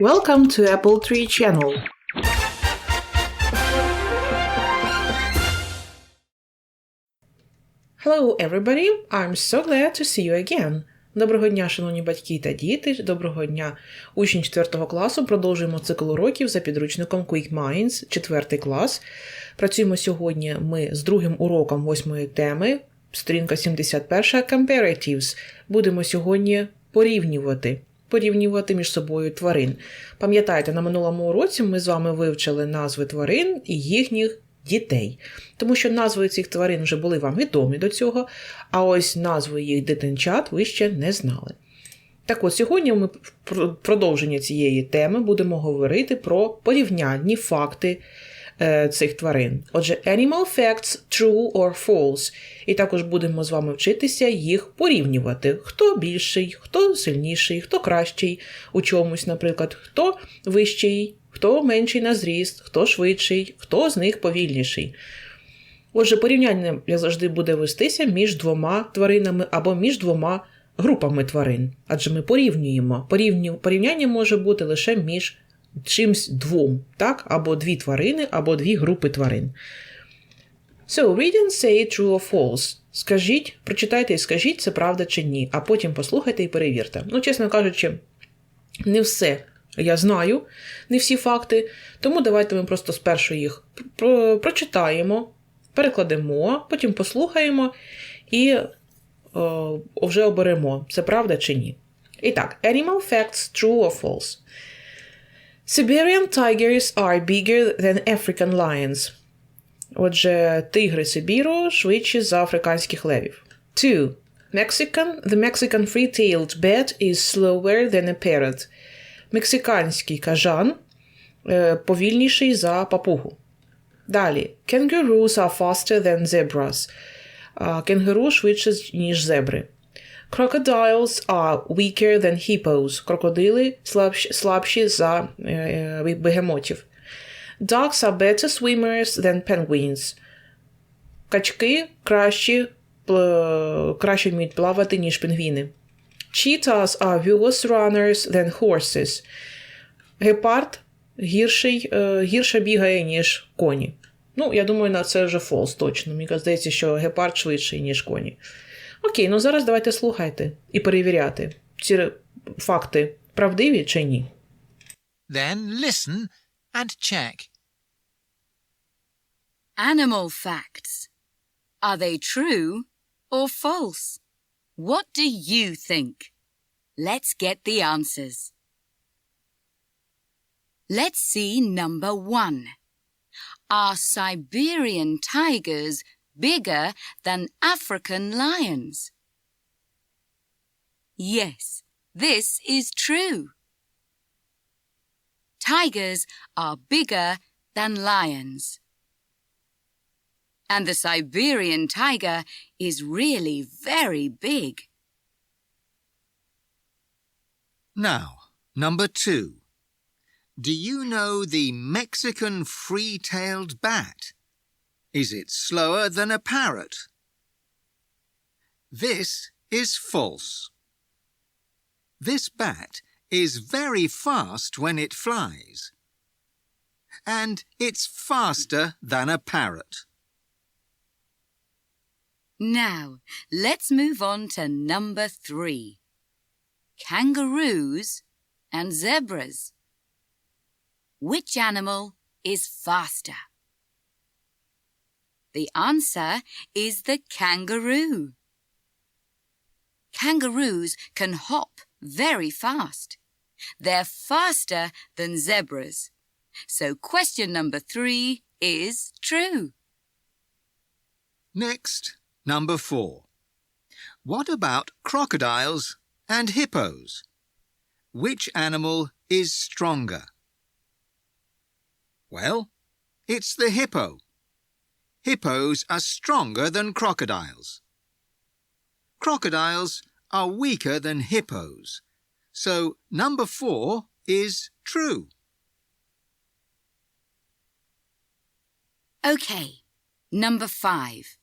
Welcome to Apple Tree Channel. Hello, everybody! I'm so glad to see you again. Доброго дня, шановні батьки та діти. Доброго дня, учні 4 класу. Продовжуємо цикл уроків за підручником Quick Minds, 4 клас. Працюємо сьогодні ми з другим уроком восьмої теми, сторінка 71 Comparatives. Будемо сьогодні порівнювати. Порівнювати між собою тварин. Пам'ятаєте, на минулому уроці ми з вами вивчили назви тварин і їхніх дітей. Тому що назви цих тварин вже були вам відомі до цього, а ось назви їх дитинчат ви ще не знали. Так от сьогодні ми в продовження цієї теми будемо говорити про порівнянні факти е, цих тварин. Отже, animal facts true or false. І також будемо з вами вчитися їх порівнювати. Хто більший, хто сильніший, хто кращий у чомусь, наприклад, хто вищий, хто менший на зріст, хто швидший, хто з них повільніший. Отже, порівняння як завжди буде вестися між двома тваринами або між двома групами тварин. Адже ми порівнюємо. Порівняння може бути лише між чимсь двом, так? або дві тварини, або дві групи тварин. So, read and say true or false. Скажіть, прочитайте і скажіть, це правда чи ні, а потім послухайте і перевірте. Ну, чесно кажучи, не все я знаю, не всі факти, тому давайте ми просто спершу їх прочитаємо, перекладемо, потім послухаємо і о, вже оберемо, це правда чи ні. І так, animal facts true or false. Siberian tigers are bigger than African lions. Отже, тигри Сибіру швидші за африканських левів. 2. Mexican, the Mexican free-tailed bat is slower than a parrot. Мексиканський кажан повільніший за папугу. Далі. Kangaroos are faster than zebras. Кенгуру швидше, ніж зебри. Crocodiles are weaker than hippos. Крокодили слабші, за е, бегемотів. Ducks are better swimmers than penguins. Качки кращі, краще вміють плавати, ніж пінгвіни. Cheetahs are worse runners than horses. Гепард гірший, гірше бігає, ніж коні. Ну, я думаю, на це вже false точно. Мені здається, що гепард швидший, ніж коні. Окей, ну зараз давайте слухайте і перевіряти, ці факти правдиві чи ні. Then listen and check. Animal facts. Are they true or false? What do you think? Let's get the answers. Let's see number one. Are Siberian tigers bigger than African lions? Yes, this is true. Tigers are bigger than lions. And the Siberian tiger is really very big. Now, number two. Do you know the Mexican free-tailed bat? Is it slower than a parrot? This is false. This bat is very fast when it flies. And it's faster than a parrot. Now, let's move on to number three. Kangaroos and zebras. Which animal is faster? The answer is the kangaroo. Kangaroos can hop very fast. They're faster than zebras. So question number three is true. Next, number four. What about crocodiles and hippos? Which animal is stronger? Well, it's the hippo. Hippos are stronger than crocodiles. Crocodiles are weaker than hippos. So number four is true. OK, number five.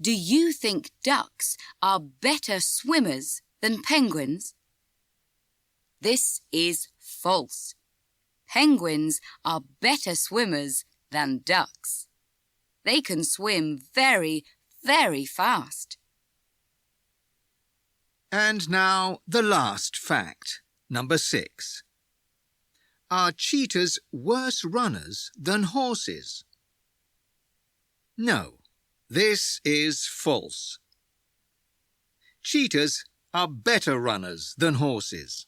Do you think ducks are better swimmers than penguins? This is false. penguins are better swimmers than ducks. They can swim very, very fast. And now the last fact, number six. Are cheetahs worse runners than horses? No, this is false. Cheetahs are better runners than horses.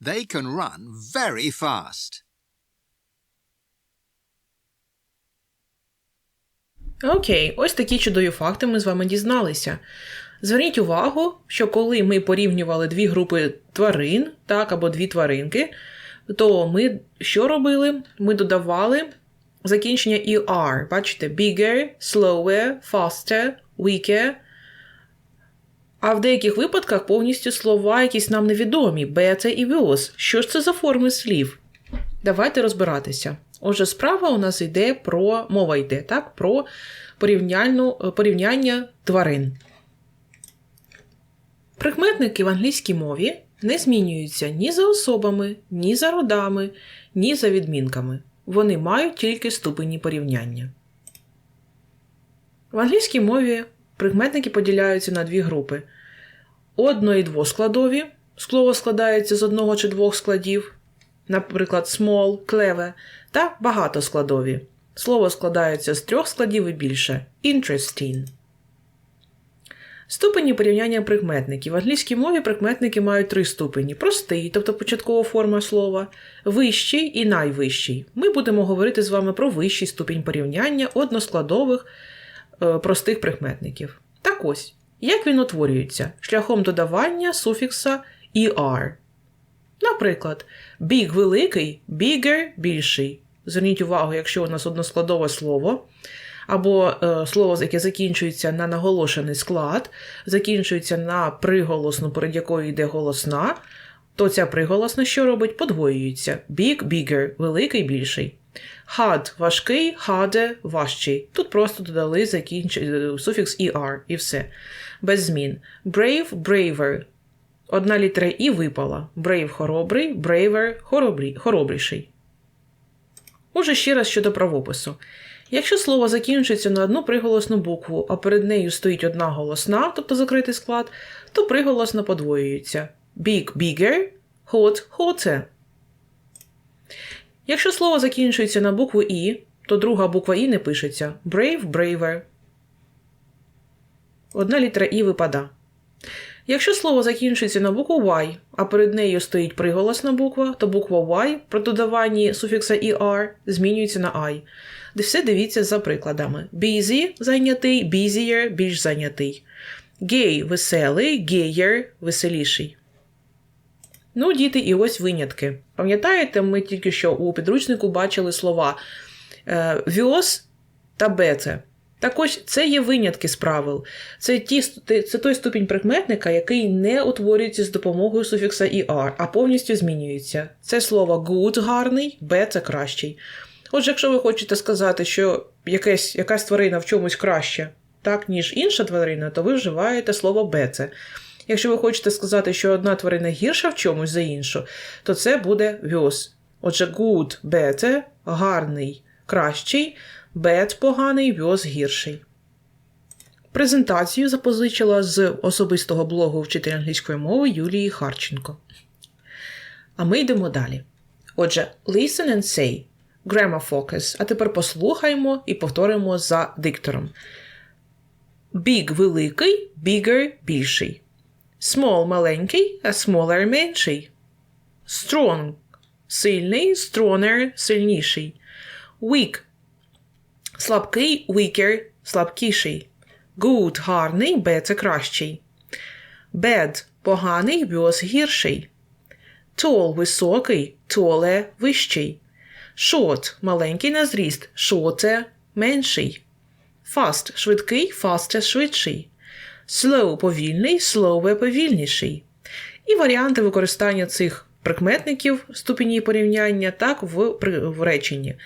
They can run very fast. Окей, ось такі чудові факти ми з вами дізналися. Зверніть увагу, що коли ми порівнювали дві групи тварин, так, або дві тваринки, то ми що робили? Ми додавали закінчення ER. Бачите, bigger, slower, faster, weaker. А в деяких випадках повністю слова якісь нам невідомі better і worse. Що ж це за форми слів? Давайте розбиратися. Отже, справа у нас йде про мова йде, так? Про порівняльну, порівняння тварин. Прикметники в англійській мові не змінюються ні за особами, ні за родами, ні за відмінками. Вони мають тільки ступені порівняння. В англійській мові прикметники поділяються на дві групи: одно- і двоскладові. Слово складається з одного чи двох складів, наприклад, small, clever, та багатоскладові. Слово складається з трьох складів і більше interesting. Ступені порівняння прикметників. В англійській мові прикметники мають три ступені: простий, тобто початкова форма слова, вищий і найвищий. Ми будемо говорити з вами про вищий ступінь порівняння односкладових е, простих прикметників. Так ось, як він утворюється? Шляхом додавання суфікса er. Наприклад, big великий, bigger більший. Зверніть увагу, якщо у нас односкладове слово, або е, слово, яке закінчується на наголошений склад, закінчується на приголосну, перед якою йде голосна, то ця приголосна що робить? Подвоюється. Big, bigger, великий, більший. Hard – важкий, harder – важчий. Тут просто додали закінч... е, суфікс er і все. Без змін. Brave – braver. Одна літера і випала. Brave – хоробрий, braver – хоробрі... хоробріший. Отже, ще раз щодо правопису. Якщо слово закінчується на одну приголосну букву, а перед нею стоїть одна голосна, тобто закритий склад, то приголосно подвоюється. Big – bigger, hot – hotter. Якщо слово закінчується на букву І, то друга буква І не пишеться. Brave – braver. Одна літера І випада. Якщо слово закінчується на букву Y, а перед нею стоїть приголосна буква, то буква Y при додаванні суфікса ER змінюється на I. Де все дивіться за прикладами. Busy – зайнятий, busier – більш зайнятий. Gay – веселий, gayer – веселіший. Ну, діти, і ось винятки. Пам'ятаєте, ми тільки що у підручнику бачили слова е, віос та беце. Так ось це є винятки з правил. Це, ті, це той ступінь прикметника, який не утворюється з допомогою суфікса «er», а повністю змінюється. Це слово good гарний, б це кращий. Отже, якщо ви хочете сказати, що якась, якась тварина в чомусь краще, так, ніж інша тварина, то ви вживаєте слово беце. Якщо ви хочете сказати, що одна тварина гірша в чомусь за іншу, то це буде вьос. Отже, good – better, гарний, кращий, bad – поганий, вьос гірший. Презентацію запозичила з особистого блогу вчителя англійської мови Юлії Харченко. А ми йдемо далі. Отже, listen and say. Grammar focus. А тепер послухаймо і повторимо за диктором. Big великий, bigger більший. Small маленький, а smaller менший. Strong сильний, stronger сильніший. Weak слабкий, weaker слабкіший. Good гарний, better кращий. Bad поганий, worse гірший. Tall високий, taller вищий. Short маленький на зріст, shorter менший. Fast швидкий, faster швидший. Slow повільний, slower повільніший. І варіанти використання цих прикметників ступені порівняння так в, в реченні.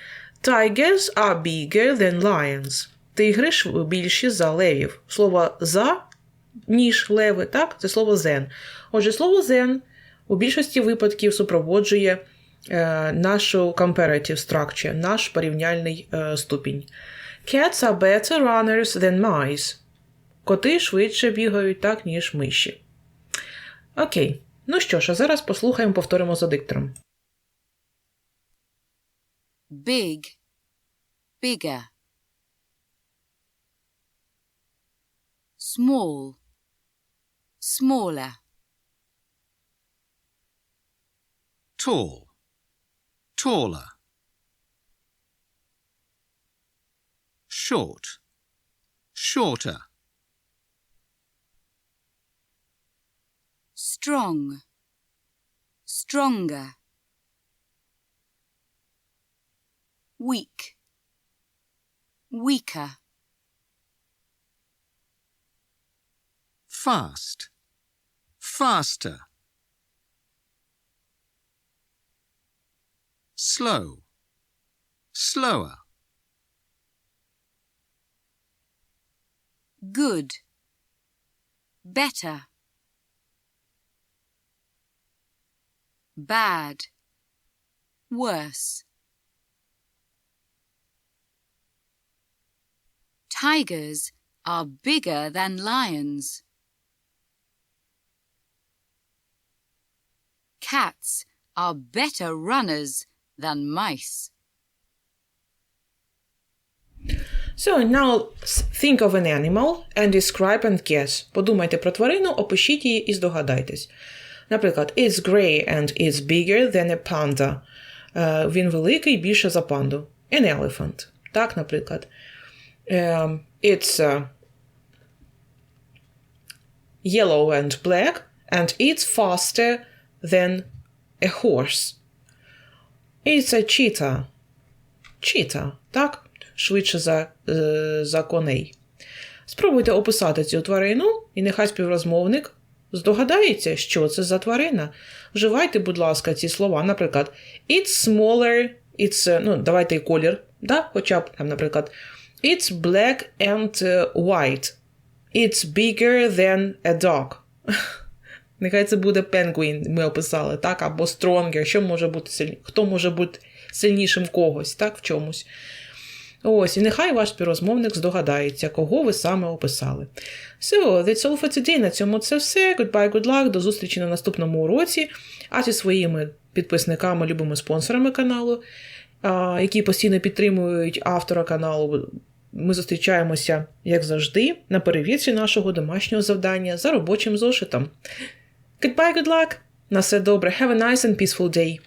Tigers are bigger than lions. Тигри більші за левів. Слово за ніж леви, так, це слово than. Отже, слово than у більшості випадків супроводжує е, нашу comparative structure, наш порівняльний е, ступінь. Cats are better runners than mice. Коти швидше бігають так, ніж миші. Окей. Ну що ж, а зараз послухаємо, повторимо за диктором. Big, bigger. Small, smaller. Tall. Taller. Short. Shorter. strong, stronger. Weak, weaker. Fast. Faster. Slow. Slower. Good, better. Bad, worse. Tigers are bigger than lions. Cats are better runners than mice. So now think of an animal and describe and guess. Подумайте про тварину, опишіть її і здогадайтесь. Наприклад, it's grey and it's bigger than a panda. Е, він великий більше за панду. An elephant. Так, наприклад. Ем, it's uh, yellow and black and it's faster than a horse. It's a cheetah. Cheetah, так? Швидше за, е, за коней. Спробуйте описати цю тварину, і нехай співрозмовник здогадається, що це за тварина. Вживайте, будь ласка, ці слова. Наприклад, it's smaller, it's, е, ну, давайте і колір, да? хоча б, там, наприклад, it's black and е, white. It's bigger than a dog. Нехай це буде penguin, ми описали, так? Або stronger, що може бути сильні... хто може бути сильнішим когось, так, в чомусь. Ось, і нехай ваш співрозмовник здогадається, кого ви саме описали. So, that's all for today. На цьому це все. Goodbye, good luck. До зустрічі на наступному уроці. А зі своїми підписниками, любими спонсорами каналу, які постійно підтримують автора каналу. Ми зустрічаємося, як завжди, на перевірці нашого домашнього завдання за робочим зошитом. Goodbye, good luck! На все добре. Have a nice and peaceful day.